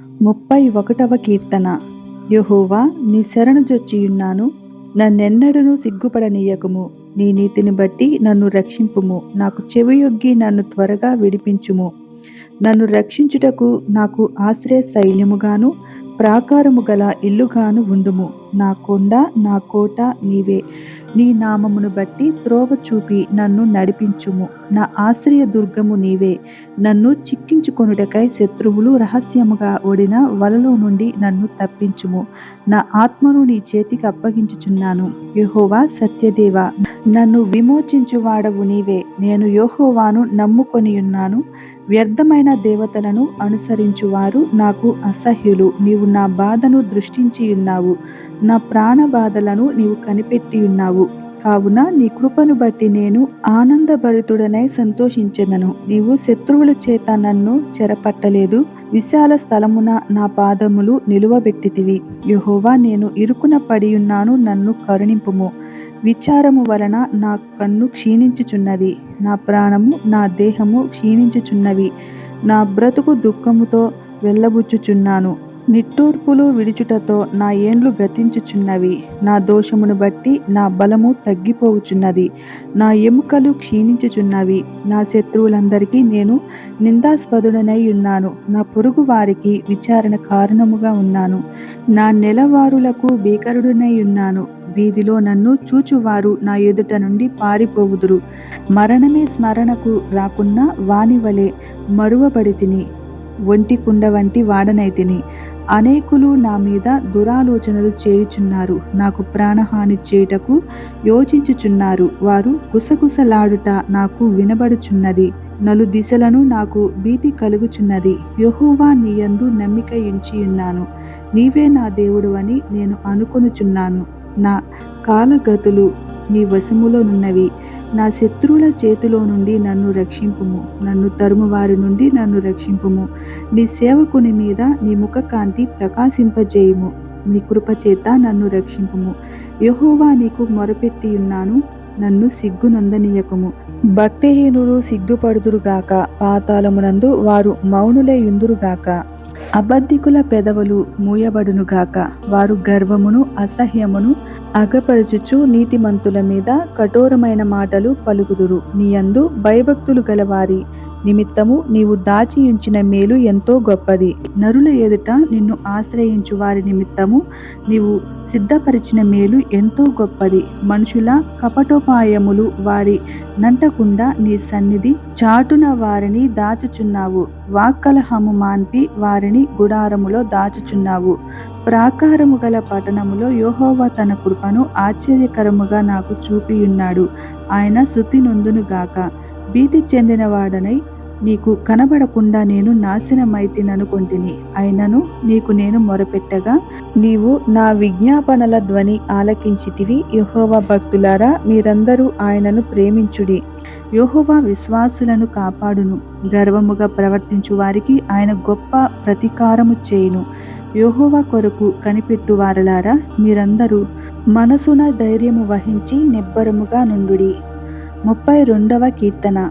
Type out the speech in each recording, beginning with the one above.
ముప్పై ఒకటవ కీర్తన. యెహోవా నీ శరణుజొచ్చియున్నాను జొచ్చియున్నాను. సిగ్గుపడనీయకుము. నీ నీతిని బట్టి నన్ను రక్షింపుము. నాకు చెవియొగ్గి నన్ను త్వరగా విడిపించుము. నన్ను రక్షించుటకు నాకు ఆశ్రయ శైల్యముగాను ప్రాకారము గల ఇల్లుగాను ఉండుము. నా కొండ నా కోట నీవే. నీ నామమును బట్టి త్రోవ చూపి నన్ను నడిపించుము. నా ఆశ్రయ దుర్గము నీవే. నన్ను చిక్కించుకొనుటకై శత్రువులు రహస్యముగా ఓడిన వలలో నుండి నన్ను తప్పించుము. నా ఆత్మను నీ చేతికి అప్పగించుచున్నాను. యహోవా సత్యదేవ నన్ను విమోచించువాడవు నీవే. నేను యోహోవాను నమ్ముకొని ఉన్నాను వ్యర్థమైన దేవతలను అనుసరించువారు నాకు అసహ్యులు. నీవు నా బాధను దృష్టించి ఉన్నావు. నా ప్రాణ బాధలను నీవు కనిపెట్టి ఉన్నావు. కావున నీ కృపను బట్టి నేను ఆనందభరితుడనై సంతోషించెదను. నీవు శత్రువుల చేత నన్ను చెరపట్టలేదు. విశాల స్థలమున నా పాదములు నిలువబెట్టితివి. యహోవా నేను ఇరుకున పడియున్నాను. నన్ను కరుణింపుము. విచారము వలన నా కన్ను క్షీణించుచున్నది. నా ప్రాణము నా దేహము క్షీణించుచున్నవి. నా బ్రతుకు దుఃఖముతో వెళ్ళబుచ్చుచున్నాను. నిట్టూర్పులు విడుచుటతో నా ఏండ్లు గతించుచున్నవి. నా దోషమును బట్టి నా బలము తగ్గిపోవుచున్నది. నా ఎముకలు క్షీణించుచున్నవి. నా శత్రువులందరికీ నేను నిందాస్పదుడనై ఉన్నాను నా పొరుగు వారికి విచారణ కారణముగా ఉన్నాను. నా నెలవారులకు భీకరుడునై ఉన్నాను వీధిలో నన్ను చూచువారు నా ఎదుట నుండి పారిపోవుదురు. మరణమే స్మరణకు రాకున్నా వాని వలె మరువబడి తిని ఒంటి కుండ వంటి వాడనైతిని అనేకులు నా మీద దురాలోచనలు చేయుచున్నారు. నాకు ప్రాణహాని చేయుటకు యోచించుచున్నారు. వారు గుసగుసలాడుట నాకు వినబడుచున్నది. నలు దిశలను నాకు భీతి కలుగుచున్నది. యహోవా నీయందు నమ్మిక ఎంచియున్నాను. నీవే నా దేవుడు అని నేను అనుకొనుచున్నాను. నా కాలగతులు నీ వశములోనున్నవి నా శత్రువుల చేతిలో నుండి నన్ను రక్షింపుము. నన్ను తరుమువారి నుండి నన్ను రక్షింపుము. నీ సేవకుని మీద నీ ముఖకాంతి ప్రకాశింపజేయుము. నీ కృప చేత నన్ను రక్షింపుము. యహోవా నీకు మొరపెట్టి ఉన్నాను నన్ను సిగ్గునందనీయకము భక్తిహీనులు సిగ్గుపడుదురుగాక పాతాళమునందు వారు మౌనులే యుందురుగాక అబద్ధికుల పెదవులు మూయబడునుగాక. వారు గర్వమును అసహ్యమును అగపరచుచు నీతిమంతుల మీద కఠోరమైన మాటలు పలుకుదురు. నీయందు భయభక్తులు గలవారి నిమిత్తము నీవు దాచి ఉంచిన మేలు ఎంతో గొప్పది. నరుల ఎదుట నిన్ను ఆశ్రయించు వారి నిమిత్తము నీవు సిద్ధపరిచిన మేలు ఎంతో గొప్పది. మనుషుల కపటోపాయములు వారి నంటకుండా నీ సన్నిధి చాటున వారిని దాచుచున్నావు. వాక్కలహము మాన్పి వారిని గుడారములో దాచుచున్నావు. ప్రాకారము గల పట్టణములో యోహోవా తన కృపను ఆశ్చర్యకరముగా నాకు చూపియున్నాడు. ఆయన శృతి నొందునుగాక భీతి చెందినవాడనై నీకు కనబడకుండా నేను నాశనమైతిననుకొంటిని అయినను నీకు నేను మొరపెట్టగా నీవు నా విజ్ఞాపనల ధ్వని ఆలకించితివి. యహోవా భక్తులారా మీరందరూ ఆయనను ప్రేమించుడి. యహోవా విశ్వాసులను కాపాడును. గర్వముగా ప్రవర్తించు వారికి ఆయన గొప్ప ప్రతీకారము చేయును. యోహోవా కొరకు కనిపెట్టు వారలారా మీరందరూ మనసున ధైర్యము వహించి నిబ్బరముగా నుండుడి. ముప్పై రెండవ కీర్తన.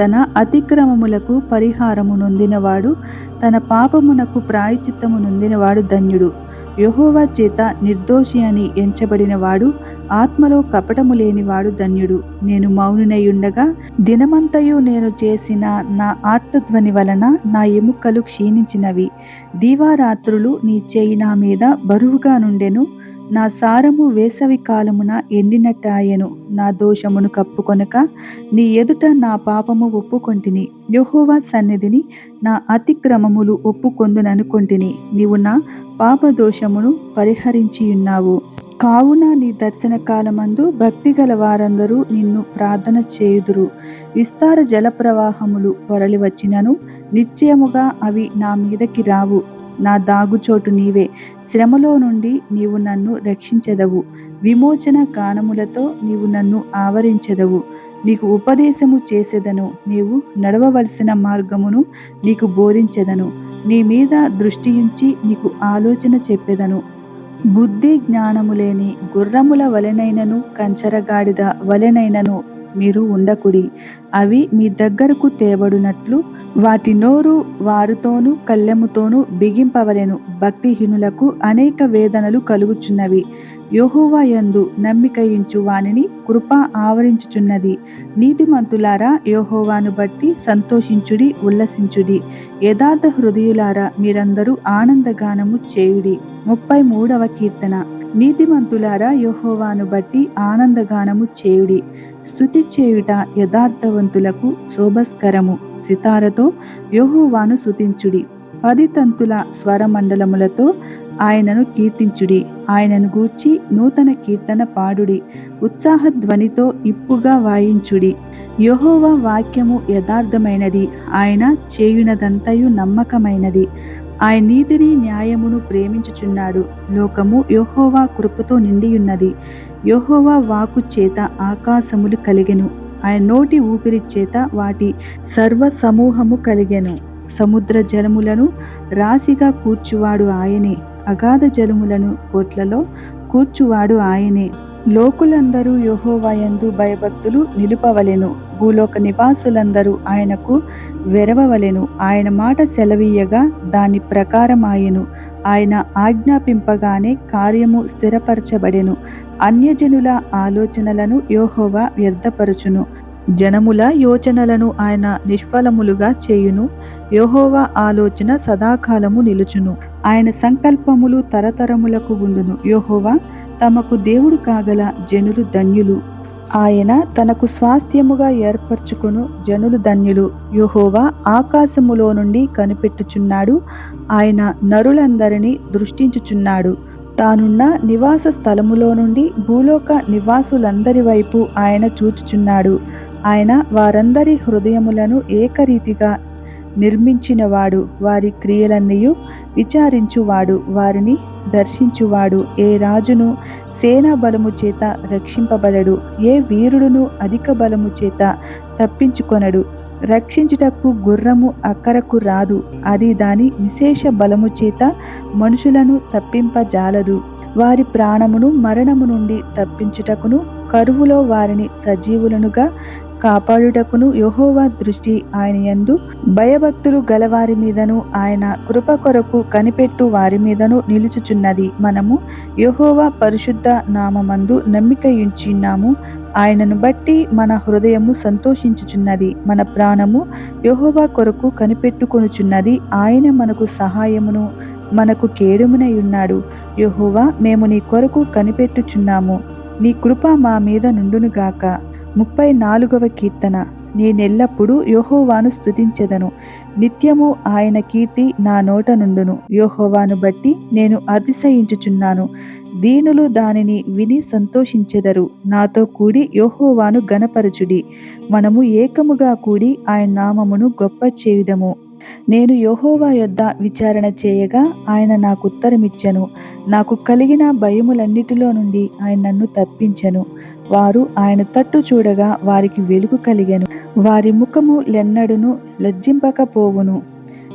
తన అతిక్రమములకు పరిహారము నొందినవాడు తన పాపమునకు ప్రాయచిత్తము నొందినవాడు ధన్యుడు. యహోవా చేత నిర్దోషి అని ఎంచబడినవాడు ఆత్మలో కపటము లేనివాడు ధన్యుడు. నేను మౌనునయుండగా దినమంతయు నేను చేసిన నా ఆర్తధ్వని వలన నా ఎముకలు క్షీణించినవి. దీవారాత్రులు నీ చేయి నా మీద బరువుగా నుండెను. నా సారము వేసవి కాలమున ఎండినట్టాయెను. నా దోషమును కప్పుకొనక నీ ఎదుట నా పాపము ఒప్పుకొంటిని. యహోవా సన్నిధిని నా అతిక్రమములు ఒప్పుకొందుననుకొంటిని. నీవు నా పాప దోషమును పరిహరించి ఉన్నావు కావున నీ దర్శన కాలమందు భక్తి గల వారందరూ నిన్ను ప్రార్థన చేయుదురు. విస్తార జల ప్రవాహములు పొరలి వచ్చినను నిశ్చయముగా అవి నా మీదకి రావు. నా దాగుచోటు నీవే. శ్రమలో నుండి నీవు నన్ను రక్షించదవు. విమోచన గానములతో నీవు నన్ను ఆవరించెదవు. నీకు ఉపదేశము చేసేదను. నీవు నడవవలసిన మార్గమును నీకు బోధించెదను. నీ మీద దృష్టి ఉంచి నీకు ఆలోచన చెప్పెదను. బుద్ధి జ్ఞానము లేని గుర్రముల వలెనైనను కంచరగాడిద వలెనైనను మీరు ఉండకుడి. అవి మీ దగ్గరకు తేబడినట్లు వాటి నోరు వారితోనూ కళ్ళెముతోనూ బిగింపవలెను. భక్తిహీనులకు అనేక వేదనలు కలుగుచున్నవి. యెహోవా యందు నమ్మికయించు వానిని కృప ఆవరించుచున్నది. నీతిమంతులారా యోహోవాను బట్టి సంతోషించుడి ఉల్లసించుడి. యథార్థ హృదయులారా మీరందరూ ఆనందగానము చేయుడి. ముప్పై మూడవ కీర్తన. నీతిమంతులారా యోహోవాను బట్టి ఆనందగానము చేయుడి. స్థుతి చేయుట యథార్థవంతులకు శోభస్కరము. సితారతో యోహోవాను స్తుతించుడి. పది తంతుల స్వరమండలములతో ఆయనను కీర్తించుడి. ఆయనను గూర్చి నూతన కీర్తన పాడుడి. ఉత్సాహ ధ్వనితో ఇప్పుగా వాయించుడి. యహోవా వాక్యము యథార్థమైనది. ఆయన చేయునదంతయు నమ్మకమైనది. ఆయన నీతిని న్యాయమును ప్రేమించుచున్నాడు. లోకము యోహోవా కృపతో నిండియున్నది. యోహోవా వాకు చేత ఆకాశములు కలిగెను. ఆయన నోటి ఊపిరి చేత వాటి సర్వ సమూహము కలిగెను. సముద్ర జలములను రాశిగా కూర్చువాడు ఆయనే. అగాధ జలములను కోట్లలో కూర్చువాడు ఆయనే. లోకులందరూ యహోవాయందు భయభక్తులు నిలుపవలెను. భూలోక నివాసులందరూ ఆయనకు వెరవవలెను. ఆయన మాట సెలవీయగా దాని ప్రకారం ఆయన ఆజ్ఞాపింపగానే కార్యము స్థిరపరచబడెను. అన్యజనుల ఆలోచనలను యోహోవా వ్యర్థపరుచును. జనముల యోచనలను ఆయన నిష్ఫలములుగా చేయును. యహోవా ఆలోచన సదాకాలము నిలుచును. ఆయన సంకల్పములు తరతరములకు ఉండును. యహోవా తమకు దేవుడు కాగల జనులు ధన్యులు. ఆయన తనకు స్వాస్థ్యముగా ఏర్పరచుకును జనులు ధన్యులు. యుహోవా ఆకాశములో నుండి కనిపెట్టుచున్నాడు. ఆయన నరులందరినీ దృష్టించుచున్నాడు. తానున్న నివాస స్థలములో నుండి భూలోక నివాసులందరి వైపు ఆయన చూచుచున్నాడు. ఆయన వారందరి హృదయములను ఏకరీతిగా నిర్మించినవాడు వారి క్రియలన్నయు విచారించువాడు వారిని దర్శించువాడు. ఏ రాజును సేనా బలము చేత రక్షింపబడడు ఏ వీరుడును అధిక బలము చేత తప్పించుకొనడు. రక్షించుటకు గుర్రము అక్కరకు రాదు అది దాని విశేష బలము చేత మనుషులను తప్పింపజాలదు. వారి ప్రాణమును మరణము నుండి తప్పించుటకును కరువులో వారిని సజీవులనుగా కాపాడుటకును యహోవా దృష్టి ఆయన యందు. భయభక్తులు గలవారి మీదను ఆయన కృప కొరకు కనిపెట్టు వారి మీదను నిలుచుచున్నది మనము. యహోవా పరిశుద్ధ నామమందు నమ్మికయుంచున్నాము ఆయనను బట్టి మన హృదయము సంతోషించుచున్నది. మన ప్రాణము యహోవా కొరకు కనిపెట్టుకొనుచున్నది. ఆయన మనకు సహాయమును మనకు కేడుమునై ఉన్నాడు యెహోవా మేము నీ కొరకు కనిపెట్టుచున్నాము. నీ కృప మా మీద నుండునుగాక. ముప్పై నాలుగవ కీర్తన. నేనెల్లప్పుడూ యోహోవాను స్తుతించెదను. నిత్యము ఆయన కీర్తి నా నోట నుండును. యోహోవాను బట్టి నేను అతిశయించుచున్నాను. దీనులు దానిని విని సంతోషించెదరు. నాతో కూడి యోహోవాను గణపరచుడి మనము ఏకముగా కూడి ఆయన నామమును గొప్ప చేయుదము. నేను యోహోవా యొద్ద విచారణ చేయగా ఆయన నాకు ఉత్తరమిచ్చను. నాకు కలిగిన భయములన్నిటిలో నుండి ఆయన నన్ను తప్పించెను. వారు ఆయన తట్టు చూడగా వారికి వెలుగు కలిగెను. వారి ముఖము లెన్నడును లజ్జింపకపోవును.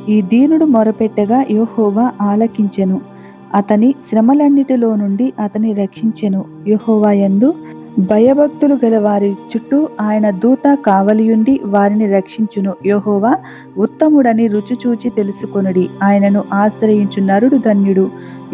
ఈ దీనుడు మొరపెట్టగా యోహోవా ఆలకించెను. అతని శ్రమలన్నిటిలో నుండి అతని రక్షించెను. యెహోవా యందు భయభక్తులు గల వారి చుట్టూ ఆయన దూత కావలియుండి వారిని రక్షించును. యెహోవా ఉత్తముడని రుచి చూచి తెలుసుకొనుడి. ఆయనను ఆశ్రయించు నరుడు ధన్యుడు.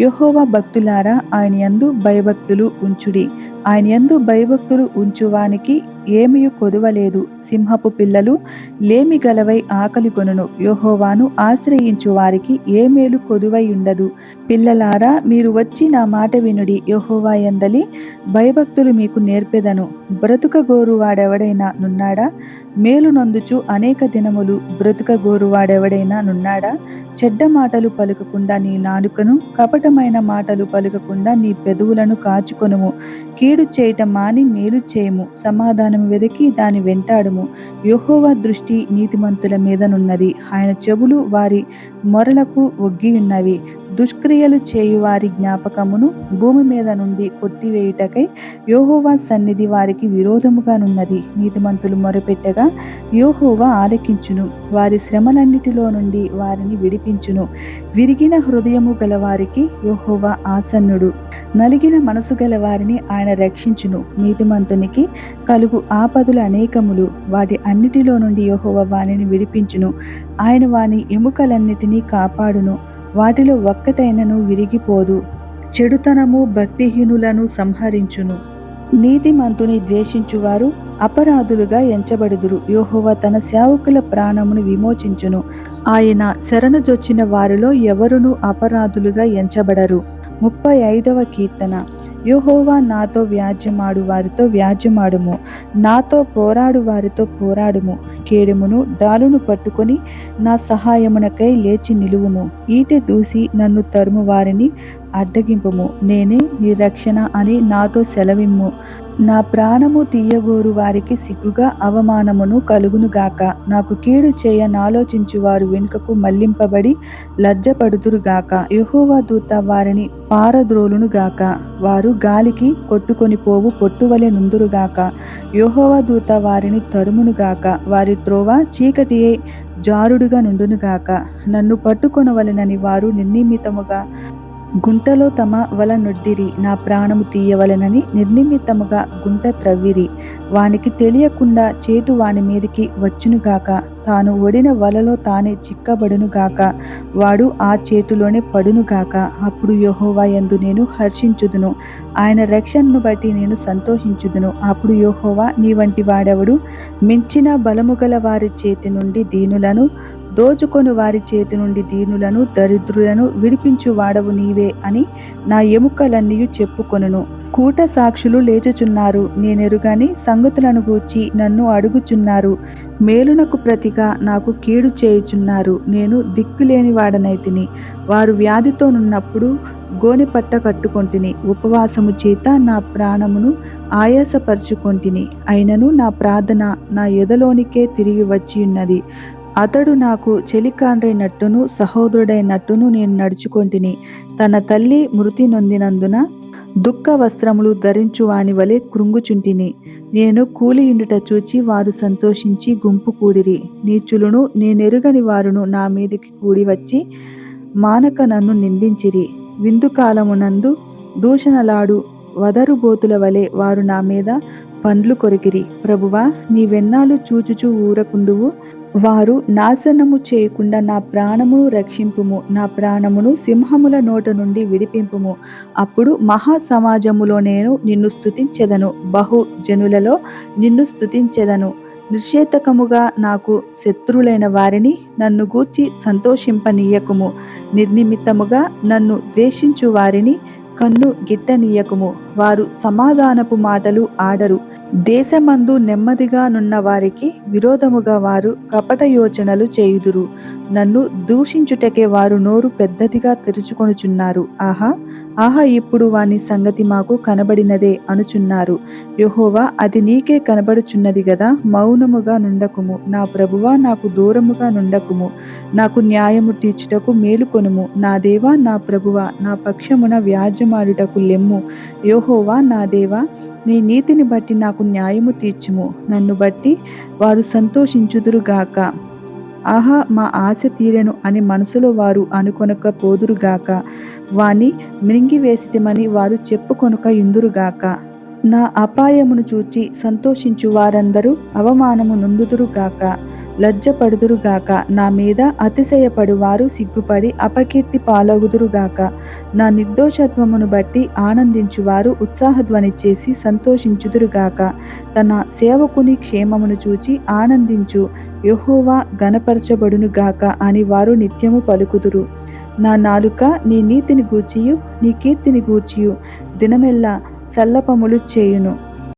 యెహోవా భక్తులారా ఆయన యందు భయభక్తులు ఉంచుడి. ఆయన ఎందు భయభక్తులు ఉంచువానికి ఏమియు కొదువలేదు. సింహపు పిల్లలు లేమి గలవై ఆకలి కొనును యోహోవాను ఆశ్రయించు వారికి ఏ మేలు కొదువై ఉండదు. పిల్లలారా మీరు వచ్చి నా మాట వినుడి. యోహోవా ఎందలి భయభక్తులు మీకు నేర్పెదను. బ్రతుకగోరు వాడెవడైనా నున్నాడా? మేలు నొందుచు అనేక దినములు బ్రతుకగోరు వాడెవడైనా నున్నాడా? చెడ్డ మాటలు పలుకకుండా నీ నాలుకను కపటమైన మాటలు పలుకకుండా నీ పెదవులను కాచుకొనుము. కీడు చేయటం మాని మేలు చేయము. సమాధానం వెదకి దాని వెంటాడుము. యహోవా దృష్టి నీతిమంతుల మీదనున్నది. ఆయన చెవులు వారి మొరలకు ఒగ్గియున్నవి. దుష్క్రియలు చేయు వారి జ్ఞాపకమును భూమి మీద నుండి కొట్టివేయుటకై యోహోవా సన్నిధి వారికి విరోధముగానున్నది. నీతిమంతులు మొరపెట్టగా యోహోవా ఆలకించును. వారి శ్రమలన్నిటిలో నుండి వారిని విడిపించును. విరిగిన హృదయము గలవారికి యోహోవా ఆసన్నుడు. నలిగిన మనసు గల వారిని ఆయన రక్షించును. నీతిమంతునికి కలుగు ఆపదలు అనేకములు. వాటి అన్నిటిలో నుండి యహోవ వానిని విడిపించును. ఆయన వాని ఎముకలన్నిటినీ కాపాడును. వాటిలో ఒక్కటైనను విరిగిపోదు. చెడుతనము భక్తిహీనులను సంహరించును. నీతిమంతుని ద్వేషించువారు అపరాధులుగా ఎంచబడుదురు. యోహోవ తన సేవకుల ప్రాణమును విమోచించును. ఆయన శరణజొచ్చిన వారిలో ఎవరునూ అపరాధులుగా ఎంచబడరు. ముప్పై ఐదవ కీర్తన. యుహోవా నాతో వ్యాజ్యమాడు వారితో వ్యాజ్యమాడుము. నాతో పోరాడు వారితో పోరాడుము. కేడుమును డాలును పట్టుకొని నా సహాయమునకై లేచి నిలువుము. ఈటె దూసి నన్ను తరుము వారిని అడ్డగింపుము. నేనే నీ రక్షణ అని నాతో సెలవిమ్ము. నా ప్రాణము తీయగోరు వారికి సిగ్గుగా అవమానమును కలుగునుగాక. నాకు కీడు చేయ నాలోచించు వారు వెనుకకు మళ్ళింపబడి లజ్జపడుతురుగాక యహోవా దూత వారిని పారద్రోలునుగాక. వారు గాలికి కొట్టుకొని పోవు పొట్టువలె నుందురుగాక. యహోవా దూత వారిని తరుమునుగాక. వారి త్రోవ చీకటియే జారుడుగా నుండునుగాక. నన్ను పట్టుకొనవలెనని వారు నిర్నిమితముగా గుంటలో తమ వల నొడ్డిరి నా ప్రాణము తీయవలెనని నిర్నిమిత్తముగా గుంట త్రవ్విరి. వానికి తెలియకుండా చేటు వాని మీదికి వచ్చునుగాక తాను ఒడిన వలలో తానే చిక్కబడునుగాక వాడు ఆ చేటులోనే పడునుగాక అప్పుడు యోహోవా యందు నేను హర్షించుదును. ఆయన రక్షణను బట్టి నేను సంతోషించుదును. అప్పుడు యోహోవా నీ వంటి వాడెవడు? మించిన బలము గల వారి చేతి నుండి దీనులను దోచుకొని వారి చేతి నుండి దీనులను దరిద్రులను విడిపించు వాడవు నీవే అని నా ఎముకలన్నీ చెప్పుకొనును. కూట సాక్షులు లేచుచున్నారు. నేనెరుగని సంగతులను గూర్చి నన్ను అడుగుచున్నారు. మేలునకు ప్రతిగా నాకు కీడు చేయుచున్నారు. నేను దిక్కులేని వాడనైతిని వారు వ్యాధితో నున్నప్పుడు గోనె పట్ట కట్టుకొంటిని. ఉపవాసము చేత నా ప్రాణమును ఆయాసపరుచుకొంటిని. అయినను నా ప్రార్థన నా ఎదలోనికే తిరిగి వచ్చి ఉన్నది అతడు నాకు చెలికాండ్రైనట్టును సహోదరుడైనట్టును నేను నడుచుకొంటిని తన తల్లి మృతి నొందినందున దుఃఖ వస్త్రములు ధరించు వాని వలె కృంగుచుంటిని. నేను కూలియుండుట చూచి వారు సంతోషించి గుంపు కూడిరి. నీచులను నేనెరుగని వారును నా మీదికి కూడి వచ్చి మానక నన్ను నిందించిరి. విందుకాలమునందు దూషణలాడు వదరుబోతుల వలె వారు నా మీద పండ్లు కొరికిరి. ప్రభువా నీవెన్నాళ్ళు చూచుచూ ఊరకుందువు వారు నాశనము చేయకుండా నా ప్రాణమును రక్షింపుము నా ప్రాణమును సింహముల నోట నుండి విడిపింపుము. అప్పుడు మహా సమాజములో నేను నిన్ను స్థుతించెదను బహు జనులలో నిన్ను స్థుతించెదను నిశ్చేతకముగా నాకు శత్రులైన వారిని నన్ను గూర్చి సంతోషింపనీయకుము. నిర్నిమిత్తముగా నన్ను ద్వేషించు వారిని కన్ను గిట్టనీయకుము. వారు సమాధానపు మాటలు ఆడరు. దేశమందు నెమ్మదిగా నున్న వారికి విరోధముగా వారు కపట యోచనలు చేయుదురు. నన్ను దూషించుటకే వారు నోరు పెద్దదిగా తెరుచుకొనుచున్నారు. ఆహా ఆహా ఇప్పుడు వాని సంగతి మాకు కనబడినదే అనుచున్నారు. యహోవా అది నీకే కనబడుచున్నది గదా? మౌనముగా నుండకుము. నా ప్రభువా నాకు దూరముగా నుండకుము. నాకు న్యాయము తీర్చుటకు మేలుకొనుము నా దేవా నా ప్రభువా నా పక్షమున వ్యాజ్యమాడుటకు లెమ్ము. యోహోవా నా దేవా నీ నీతిని బట్టి నాకు న్యాయము తీర్చుము. నన్ను బట్టి వారు సంతోషించుదురుగాక ఆహా మా ఆశ తీరెను అని మనసులో వారు అనుకొనక పోదురుగాక. వాని మృంగివేసితమని వారు చెప్పుకొనక ఇందురుగాక నా అపాయమును చూచి సంతోషించు వారందరూ అవమానము నొందుదురుగాక. లజ్జపడుదురుగాక. నా మీద అతిశయపడువారు సిగ్గుపడి అపకీర్తి పాలగుదురుగాక. నా నిర్దోషత్వమును బట్టి ఆనందించువారు ఉత్సాహధ్వని చేసి సంతోషించుదురుగాక. తన సేవకుని క్షేమమును చూచి ఆనందించు. యహోవా గనపరచబడునుగాక అని వారు నిత్యము పలుకుదురు. నా నాలుక నీ నీతిని గూర్చియు నీ కీర్తిని గూర్చియు. దినమెల్లా సల్లపములు చేయును.